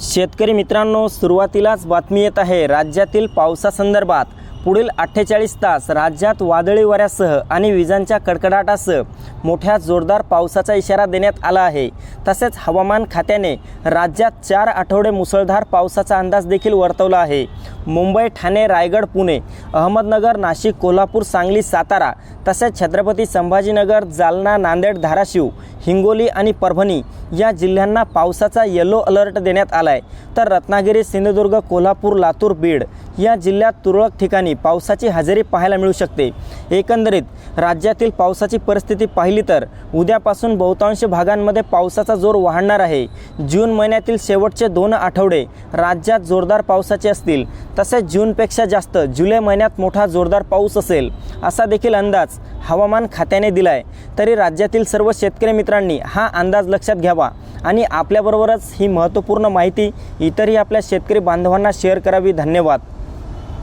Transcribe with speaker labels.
Speaker 1: शेतकरी मित्रांनो सुरुवातीलाच बातमी येत आहे राज्यातील पावसासंदर्भात. पुढील अठ्ठेचाळीस तास राज्यात वादळी वाऱ्यासह आणि विजांच्या कडकडाटासह मोठ्या जोरदार पावसाचा इशारा देण्यात आला आहे. तसेच हवामान खात्याने राज्यात चार आठवडे मुसळधार पावसाचा अंदाज देखील वर्तवला आहे. मुंबई ठाणे रायगड पुणे अहमदनगर नाशिक कोल्हापूर सांगली सातारा तसेच छत्रपती संभाजीनगर जालना नांदेड धाराशिव हिंगोली आणि परभणी या जिल्ह्यांना पावसाचा येलो अलर्ट देण्यात आला आहे तर रत्नागिरी सिंधुदुर्ग कोल्हापूर लातूर बीड या जिल्ह्यात तुरळक ठिकाणी पावसाची हजेरी पाहायला मिळू शकते. एकंदरीत राज्यातील पावसाची परिस्थिती पाहिली तर उद्यापासून बहुतांश भागांमध्ये पावसाचा जोर वाढणार आहे. जून महिन्यातील शेवटचे दोन आठवडे राज्यात जोरदार पावसाचे असतील. तसेच जूनपेक्षा जास्त जुलै महिन्यात मोठा जोरदार पाऊस असेल असा देखील अंदाज हवामान खात्याने दिला आहे तरी राज्यातील सर्व शेतकरी मित्रांनी हा अंदाज लक्षात घ्यावा आणि आपल्याबरोबरच ही महत्त्वपूर्ण माहिती इतरही आपल्या शेतकरी बांधवांना शेअर करावी. धन्यवाद.